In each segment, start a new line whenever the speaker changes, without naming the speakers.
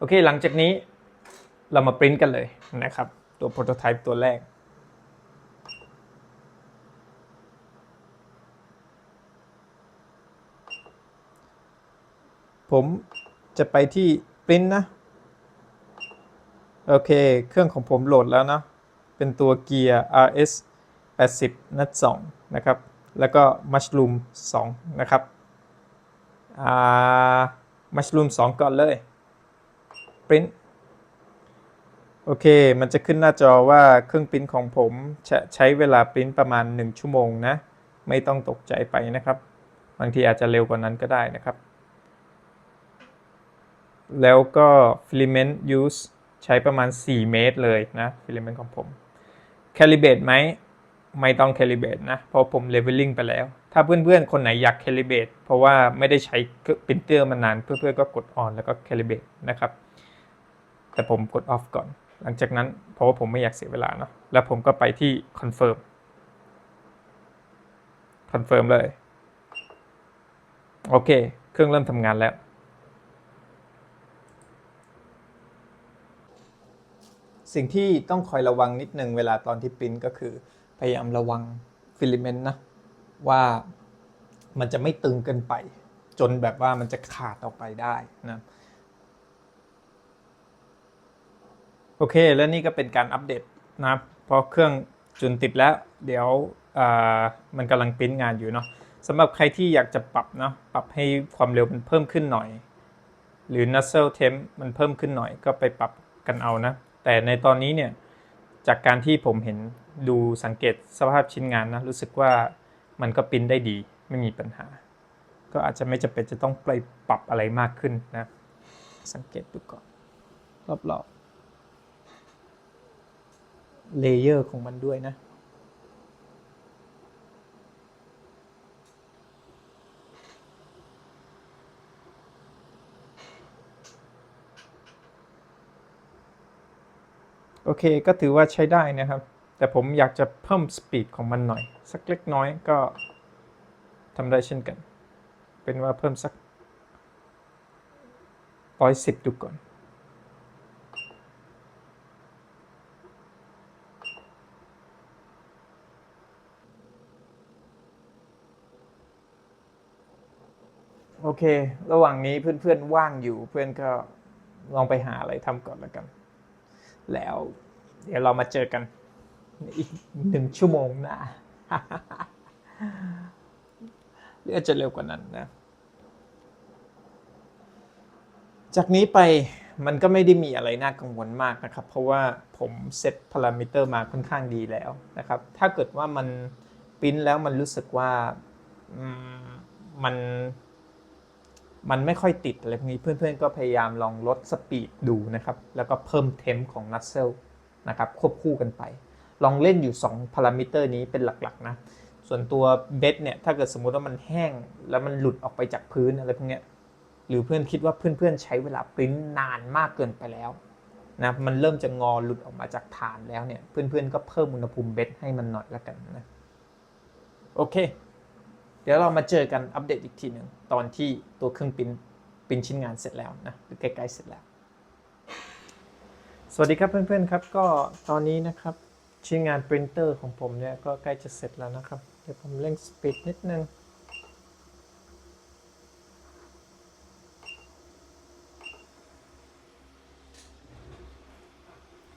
โอเคหลังจากนี้เรามาปริ้นกันเลยนะครับ ตัวโปรโตไทป์ตัวแรก ผมจะไปที่ปริ้นนะ โอเค เครื่องของผมโหลดแล้วนะ เป็นตัวเกียร์ RS 80 นัด 2 นะครับ แล้วก็ Mushroom 2นะครับ อ่า Mushroom 2ก่อนเลย Print โอเค มันจะขึ้นหน้าจอว่าเครื่องปริ้นของผมจะใช้เวลาปริ้นประมาณ 1 ชั่วโมงนะ ไม่ต้องตกใจไปนะครับ บางทีอาจจะเร็วกว่านั้นก็ได้นะครับ แล้วก็ filament use ใช้ประมาณ 4 เมตรเลยนะ filament ของผม calibrate ไหม ไม่ต้อง calibrate นะ เพราะผม leveling ไปแล้ว ถ้าเพื่อนๆ คนไหนอยาก calibrate เพราะว่าไม่ได้ใช้ปรินเตอร์มานาน เพื่อนๆก็กด on แล้วก็ calibrate นะครับ แต่ผมกด off ก่อน หลังจากนั้นเพราะว่าผมไม่อยากเสียเวลาเนาะแล้วผมก็ไปที่ confirm confirm เลย โอเค เครื่องเริ่มทำงานแล้ว สิ่งที่ต้องคอยระวังนิดนึงเวลาตอนที่ปริ้นก็คือ พยายามระวังฟิล a เมนต์นะ ว่ามันจะไม่ตึงเกินไป จนแบบว่ามันจะขาดออกไปได้นะ โอเค แล้วนี่ก็เป็นการอัปเดตนะครับเพราะเครื่องจุนติดแล้ว เดี๋ยวมันกำลังปริ้นงานอยู่เนาะสำหรับใครที่อยากจะปรับเนาะปรับให้ความเร็วมันเพิ่มขึ้นหน่อย หรือ Nuzzle Temp มันเพิ่มขึ้นหน่อยก็ไปปรับกันเอานะ แต่ในตอนนี้เนี่ย จากการที่ผมเห็นดูสังเกตสภาพชิ้นงานนะ รู้สึกว่ามันก็ปริ้นได้ดีไม่มีปัญหา ก็อาจจะไม่จำเป็นจะต้องไปปรับอะไรมากขึ้นนะ สังเกตดูก่อนรอบๆ เลเยอร์ของมันด้วยนะ โอเคก็ถือว่าใช้ได้นะครับ แต่ผมอยากจะเพิ่มสปีดของมันหน่อย สักเล็กน้อยก็ทำได้เช่นกัน เป็นว่าเพิ่มสักร้อยสิบดูก่อน โอเค ระหว่างนี้เพื่อนๆว่างอยู่ เพื่อนก็ลองไปหาอะไรทำก่อนแล้วกัน แล้ว เดี๋ยวเรามาเจอกัน อีกหนึ่งชั่วโมงหนะหรืออาจจะเร็วกว่านั้นนะ จากนี้ไปมันก็ไม่ได้มีอะไรน่ากังวลมากนะครับ เพราะว่าผมเซตพารามิเตอร์มาค่อนข้างดีแล้วนะครับ ถ้าเกิดว่ามันปริ้นแล้วมันรู้สึกว่ามัน มันไม่ค่อยติดอะไรพวกนี้เพื่อนๆ ก็พยายามลองลดสปีดดูนะครับ แล้วก็เพิ่มเทมของนั z เซลนะครับควบคู่กันไป ลองเล่นอยู่ 2 พารามิเตอร์นี้เป็นหลักๆนะ ส่วนตัวเบสเนี่ย ถ้าเกิดสมมุติว่ามันแห้ง แล้วมันหลุดออกไปจากพื้นอะไรพวกนี้หรือเพื่อนคิดว่าเพื่อนๆ ใช้เวลาปริ้นนานมากเกินไปแล้วนะมันเริ่มจะงอหลุดออกมาจากฐานแล้วเนี่ยเพื่อนๆ ก็เพิ่มอุณหภูมิเบสให้มันหน่อยละกันนะโอเค ดี๋ยวเรามาเจอกันอัปเดตอีกทีหนึ่งตอนที่ตัวเครื่องปิ้นปิ้นชิ้นงานเสร็จแล้วนะหรือใกล้ๆเสร็จแล้ว สวัสดีครับเพื่อนๆครับ ก็ตอนนี้นะครับชิ้นงานปรินเตอร์ของผมเนี่ยก็ใกล้จะเสร็จแล้วนะครับเดี๋ยวผมเร่งสปีดนิดนึง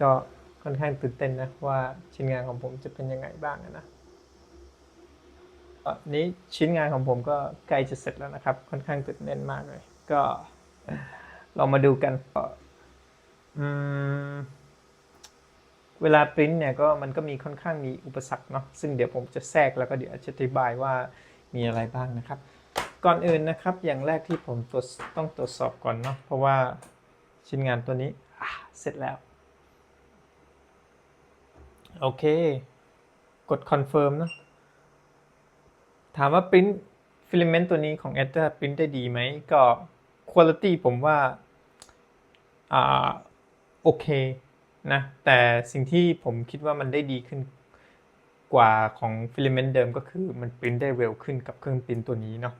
ก็ค่อนข้างตื่นเต้นนะว่าชิ้นงานของผมจะเป็นยังไงบ้างนะ ตอนนี้ชิ้นงานของผมก็ใกล้จะเสร็จแล้วนะครับ ค่อนข้างตื่นเต้นมากเลย ก็ลองมาดูกันเวลาปริ้นเนี่ยก็มันก็มีค่อนข้างมีอุปสรรคเนาะซึ่งเดี๋ยวผมจะแทรกแล้วก็เดี๋ยวจะอธิบายว่ามีอะไรบ้างนะครับ ก่อนอื่นนะครับ อย่างแรกที่ผมตรวจต้องตรวจสอบก่อนเนาะเพราะว่าชิ้นงานตัวนี้เสร็จแล้ว โอเค กด confirm เนอะ ถามว่า print filament ตัวนี้ของ e d ปริ้นได้ดีไหมก็ quality ผมว่าอ่าโอเคนะแต่สิ่งที่ผมคิดว่ามันได้ดีขึ้นกว่าของ filament เดิมก็คือมันปริ้นได้เร็วขึ้นกับเครื่องปริ้นตัวนี้เนาะ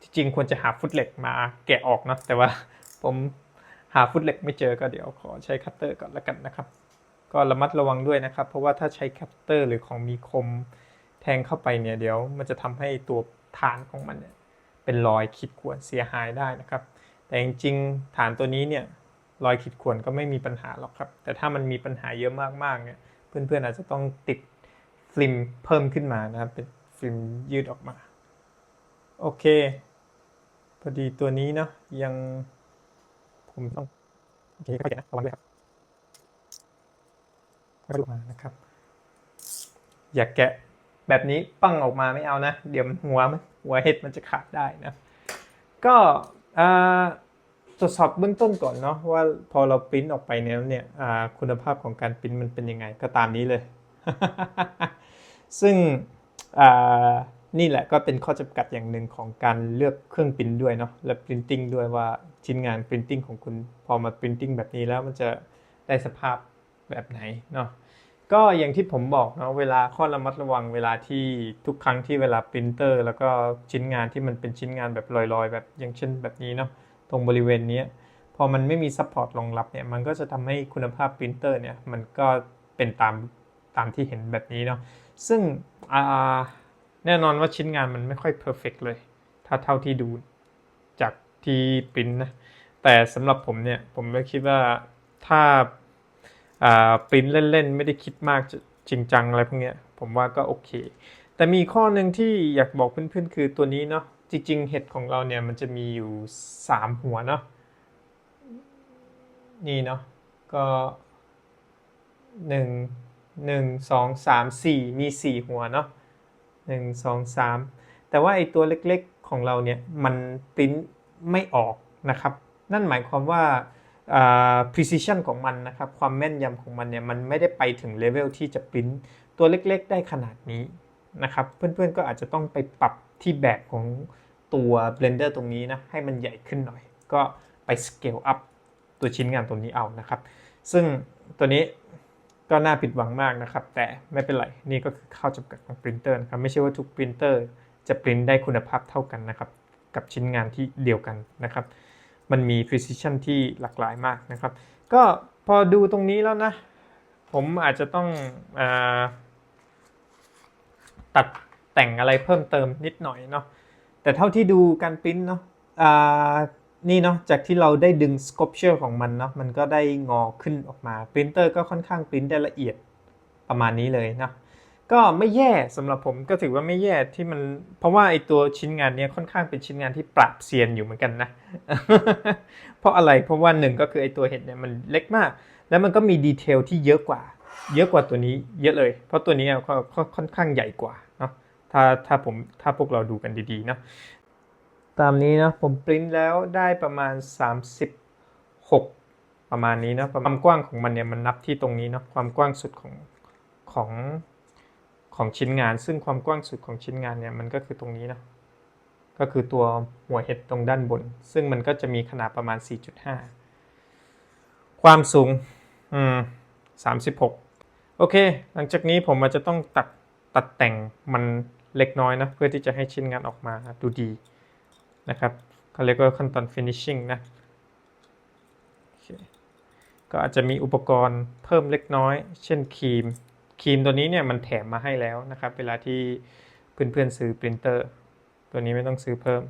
ที่จริงควรจะหาฟุตเหล็กมาแกะออกเนาะแต่ว่าผมหาฟุตเหล็กไม่เจอก็เดี๋ยวขอใช้คัตเตอร์ก่อนละกันนะครับ ก็ระมัดระวังด้วยนะครับ เพราะว่าถ้าใช้คัตเตอร์หรือของมีคม ทงเข้าไปเนี่ยเดี๋ยวมันจะทำให้ตัวฐานของมันเนี่ยเป็นรอยขีดข่วนเสียหายได้นะครับ แต่จริงๆฐานตัวนี้เนี่ยรอยขีดข่วนก็ไม่มีปัญหาหรอกครับ แต่ถ้ามันมีปัญหาเยอะมากๆเนี่ยเพื่อนๆอาจจะต้องติดฟิล์มเพิ่มขึ้นมานะครับเป็นฟิล์มยืดออกมาโอเคพอดีตัวนี้เนาะยังผมต้องโอเคค่อยๆแกะนะระวังด้วยครับค่อยๆดูมานะครับ อย่าแกะ แบบนี้ปั้งออกมาไม่เอานะ เดี๋ยวมันหัวมันหัวเห็ดมันจะขาดได้นะ ก็ตรวจสอบเบื้องต้นก่อนเนาะว่าพอเราปริ้นออกไปแล้วเนี่ยคุณภาพของการปริ้นมันเป็นยังไงก็ตามนี้เลย ซึ่งนี่แหละก็เป็นข้อจำกัดอย่างหนึ่งของการเลือกเครื่องปริ้นด้วยเนาะและปรินติ้งด้วยว่าชิ้นงานปรินติ้งของคุณพอมาปรินติ้งแบบนี้แล้วมันจะได้สภาพแบบไหนเนาะ ก็อย่างที่ผมบอกเนาะเวลาข้อระมัดระวังเวลาที่ทุกครั้งที่เวลาปรินเตอร์ แล้วก็ชิ้นงานที่มันเป็นชิ้นงานแบบลอยๆ แบบอย่างเช่นแบบนี้เนาะตรงบริเวณนี้พอมันไม่มีซัพพอร์ตรองรับเนี่ยมันก็จะทำให้คุณภาพปรินเตอร์เนี่ยมันก็เป็นตามตามที่เห็นแบบนี้เนาะซึ่งแน่นอนว่าชิ้นงานมันไม่ค่อยเพอร์เฟกเลย ถ้าเท่าที่ดูจากที่ปริ้นนะแต่สำหรับผมเนี่ยผมก็คิดว่าถ้า ปริ้นเล่นๆ ไม่ได้คิดมากจริงจังอะไรพวกเนี้ยผมว่าก็โอเค แต่มีข้อหนึ่งที่อยากบอกเพื่อนๆ คือตัวนี้เนาะจริงๆ เห็ดของเราเนี่ยมันจะมีอยู่ 3 หัวเนาะนี่เนาะก็หนึ่งหนึ่งสองสามสี่มีสี่หัวเนาะหนึ่งสองสามแต่ว่าไอตัวเล็กๆของเราเนี่ยมันปริ้นไม่ออกนะครับ นั่นหมายความว่า precision ของมันนะครับ ความแม่นยำของมันเนี่ย มันไม่ได้ไปถึงเลเวลที่จะปริ้นตัวเล็กๆ ได้ขนาดนี้นะครับ เพื่อนๆ ก็อาจจะต้องไปปรับที่แบบของตัว Blender ตรงนี้นะ ให้มันใหญ่ขึ้นหน่อย ก็ไป scale up ตัวชิ้นงานตัวนี้เอานะครับ ซึ่งตัวนี้ก็น่าผิดหวังมากนะครับ แต่ไม่เป็นไร นี่ก็คือข้อจำกัดของปรินเตอร์นะครับ ไม่ใช่ว่าทุกปรินเตอร์จะปริ้นได้คุณภาพเท่ากันนะครับ กับชิ้นงานที่เดียวกันนะครับ มันมี precision ที่หลากหลายมากนะครับ ก็พอดูตรงนี้แล้วนะ ผมอาจจะต้องอตัดแต่งอะไรเพิ่มเติมนิดหน่อยเนาะแต่เท่าที่ดูการปริ้นเนาะนี่เนาะจากที่เราได้ดึง sculpture ของมันเนาะมันก็ได้งอขึ้นออกมาปรินเตอร์ก็ค่อนข้างปริ้นได้ละเอียดประมาณนี้เลยนะ ก็ไม่แย่สำหรับผมก็ถือว่าไม่แย่ที่มัน เพราะว่าไอตัวชิ้นงานเนี้ยค่อนข้างเป็นชิ้นงานที่ปรับเซียนอยู่เหมือนกันนะ เพราะอะไรเพราะว่าหนึ่งก็คือไอตัวเห็ดเนี่ยมันเล็กมาก แล้วมันก็มีดีเทลที่เยอะกว่า เยอะกว่าตัวนี้เยอะเลย เพราะตัวนี้ก็ค่อนข้างใหญ่กว่าเนาะถ้าถ้าผมถ้าพวกเราดูกันดีๆเนาะตามนี้นะผมปริ้นแล้วได้ประมาณ 36 ประมาณนี้นะความกว้างของมันเนี่ยมันนับที่ตรงนี้เนาะความกว้างสุดของของ ของชิ้นงาน ซึ่งความกว้างสุดของชิ้นงานเนี่ยมันก็คือตรงนี้เนาะก็คือตัวหัวเห็ดตรงด้านบน ซึ่งมันก็จะมีขนาดประมาณ 4.5 ความสูงอืม36 โอเค หลังจากนี้ผมอาจจะต้องตัดตัดแต่งมันเล็กน้อยนะเพื่อที่จะให้ชิ้นงานออกมาดูดีนะครับเขาเรียกว่าขั้นตอน finishing นะก็อาจจะมีอุปกรณ์เพิ่มเล็กน้อย เช่นครีม ครีมตัวนี้เนี่ยมันแถมมาให้แล้วนะครับ เวลาที่เพื่อนๆซื้อปรินเตอร์ ตัวนี้ไม่ต้องซื้อเพิ่ม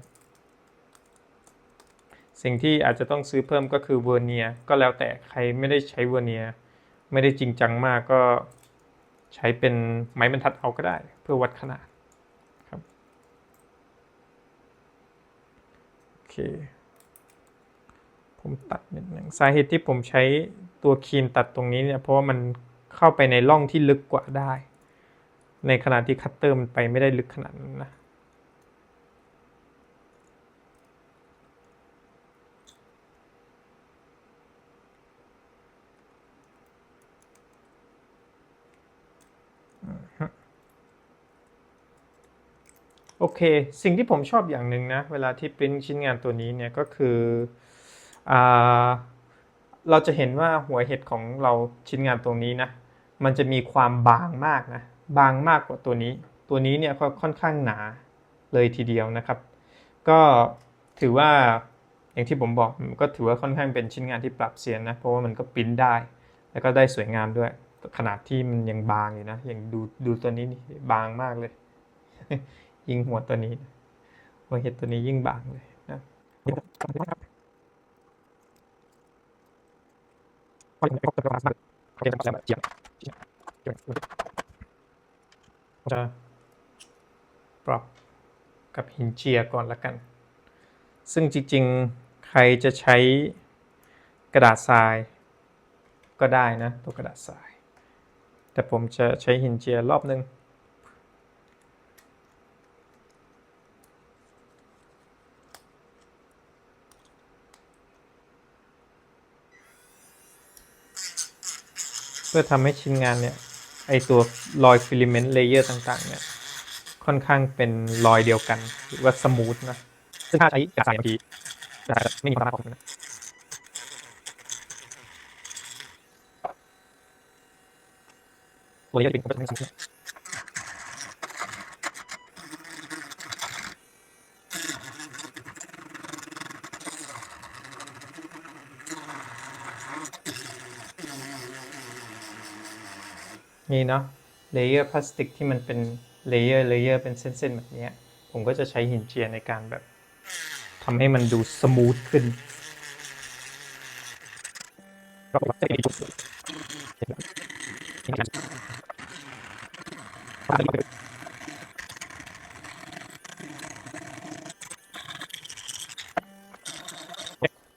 สิ่งที่อาจจะต้องซื้อเพิ่มก็คือเวอร์เนียก็แล้วแต่ใครไม่ได้ใช้เวอร์เนียไม่ได้จริงจังมากก็ใช้เป็นไม้บรรทัดเอาก็ได้ เพื่อวัดขนาดครับโอเคผมตัดนิดหนึ่งสาเหตุที่ผมใช้ตัวครีมตัดตรงนี้เนี่ยเพราะว่ามัน เข้าไปในร่องที่ลึกกว่าได้ ในขณะที่คัตเตอร์มันไปไม่ได้ลึกขนาดนั้นนะโอเค สิ่งที่ผมชอบอย่างหนึ่งนะ เวลาที่ปริ้นชิ้นงานตัวนี้เนี่ยก็คืออเราจะเห็นว่าหัวเห็ดของเราชิ้นงานตรงนี้นะ มันจะมีความบางมากนะบางมากกว่าตัวนี้ ตัวนี้เนี่ยก็ค่อนข้างหนาเลยทีเดียวนะครับ ก็ถือว่าอย่างที่ผมบอกก็ถือว่าค่อนข้างเป็นชิ้นงานที่ปรับเสียนนะเพราะว่ามันก็ปริ้นได้ แล้วก็ได้สวยงามด้วย ขนาดที่มันยังบางอยู่นะอย่างดูดูตัวนี้นี่บางมากเลย ยิ่งหัวตัวนี้หัวเห็ดตัวนี้ยิ่งบางเลยนะครับ จะปรับกับหินเจียก่อนละกัน ซึ่งจริงๆ ใครจะใช้กระดาษทรายก็ได้นะ ตัวกระดาษทราย แต่ผมจะใช้หินเจียรอบนึงเพื่อทำให้ชิ้นงานเนี่ย ไอตัวรอยฟิลิเมนต์เลเยอร์ต่างๆ เนี่ย ค่อนข้างเป็นรอยเดียวกันหรือว่าสมูทนะซึ่งถ้าใช้กระดาษทรายบางทีจะไม่มีความสามารถของมันนะตัวเลเยอร์จะเป็นผมก็จะไม่ส นี่เนาะเลเยอร์พลาสติกที่มันเป็นเลเยอร์เลเยอร์เป็นเส้นๆแบบนี้ผมก็จะใช้หินเจียในการแบบทำให้มันดูสมูทขึ้น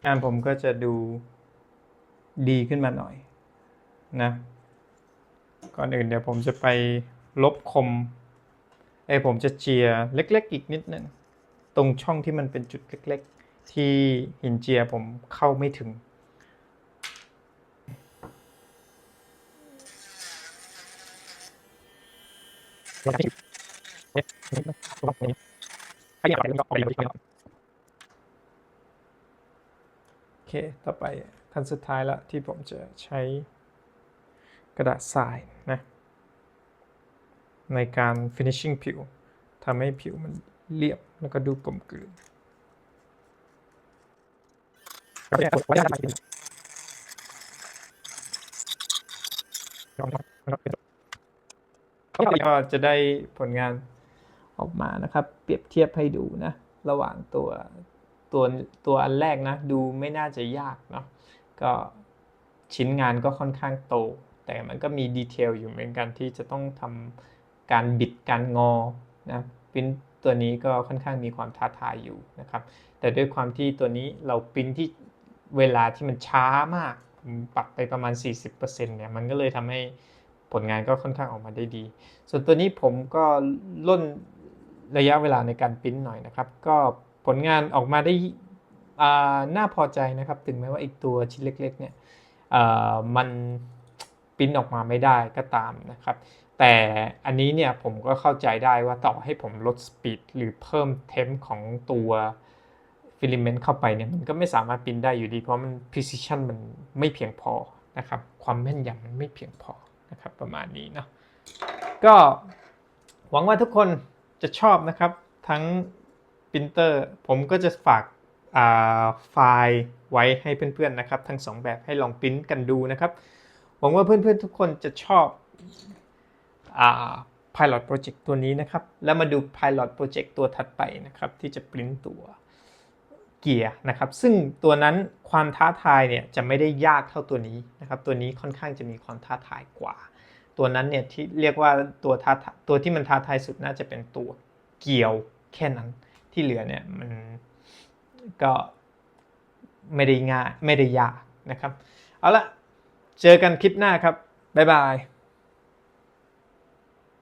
งานผมก็จะดูดีขึ้นมาหน่อยนะ ก่อนอื่นเดี๋ยวผมจะไปลบคมไอ้ผมจะเจียเล็กๆอีกนิดนึงตรงช่องที่มันเป็นจุดเล็ก ๆ ที่หินเจียผมเข้าไม่ถึง โอเค ต่อไปขั้นสุดท้ายละที่ผมจะใช้ กระดาษทรายนะในการ finishing ผิวทำให้ผิวมันเรียบแล้วก็ดูกลมกลืนก็จะได้ผลงานออกมานะครับ เปรียบเทียบให้ดูนะ ระหว่างตัวตัวตัวอันแรกนะ ดูไม่น่าจะยากเนาะก็ชิ้นงานก็ค่อนข้างโต แต่มันก็มีดีเทลอยู่เหมือนกันที่จะต้องทำการบิดการงอนะปิ้นตัวนี้ก็ค่อนข้างมีความท้าทายอยู่นะครับ แต่ด้วยความที่ตัวนี้เราปิ้นที่เวลาที่มันช้ามากปรับไปประมาณ 40%เนี่ยมันก็เลยทำให้ผลงานก็ค่อนข้างออกมาได้ดี ส่วนตัวนี้ผมก็ล่นระยะเวลาในการปิ้นหน่อยนะครับ ก็ผลงานออกมาได้อ่าน่าพอใจนะครับ ถึงแม้ว่าอีกตัวชิ้นเล็ก ๆ เนี่ยเอ่อมัน ปริ้นออกมาไม่ได้ก็ตามนะครับ แต่อันนี้เนี่ยผมก็เข้าใจได้ว่าต่อให้ผมลดสปีดหรือเพิ่มเทมของตัวฟิล a เมนต์เข้าไปเนี่ยมันก็ไม่สามารถปริ้นได้อยู่ดีเพราะมัน precision มันไม่เพียงพอนะครับ ความแม่นยำมันไม่เพียงพอนะครับประมาณนี้เนาะก็หวังว่าทุกคนจะชอบนะครับทั้งปรินเตอร์ผมก็จะฝากอ่าไฟล์ไว้ให้เพื่อนๆนะครับ ทั้งสองแบบให้ลองปริ้นกันดูนะครับ หวังว่าเพื่อนๆทุกคนจะชอบอ่า Pilot Project ตัวนี้นะครับ แล้วมาดู Pilot Project ตัวถัดไปนะครับ ที่จะปริ้นตัวเกียร์นะครับ ซึ่งตัวนั้นความท้าทายเนี่ยจะไม่ได้ยากเท่าตัวนี้นะครับ ตัวนี้ค่อนข้างจะมีความท้าทายกว่า ตัวนั้นเนี่ยที่เรียกว่าตัวท้าตัวที่มันท้าทายสุดน่าจะเป็นตัวเกี่ยวแค่นั้นที่เหลือเนี่ยมันก็ไม่ได้ง่ายไม่ได้ยากนะครับ เอาละ เจอกันคลิปหน้าครับ บ๊ายบาย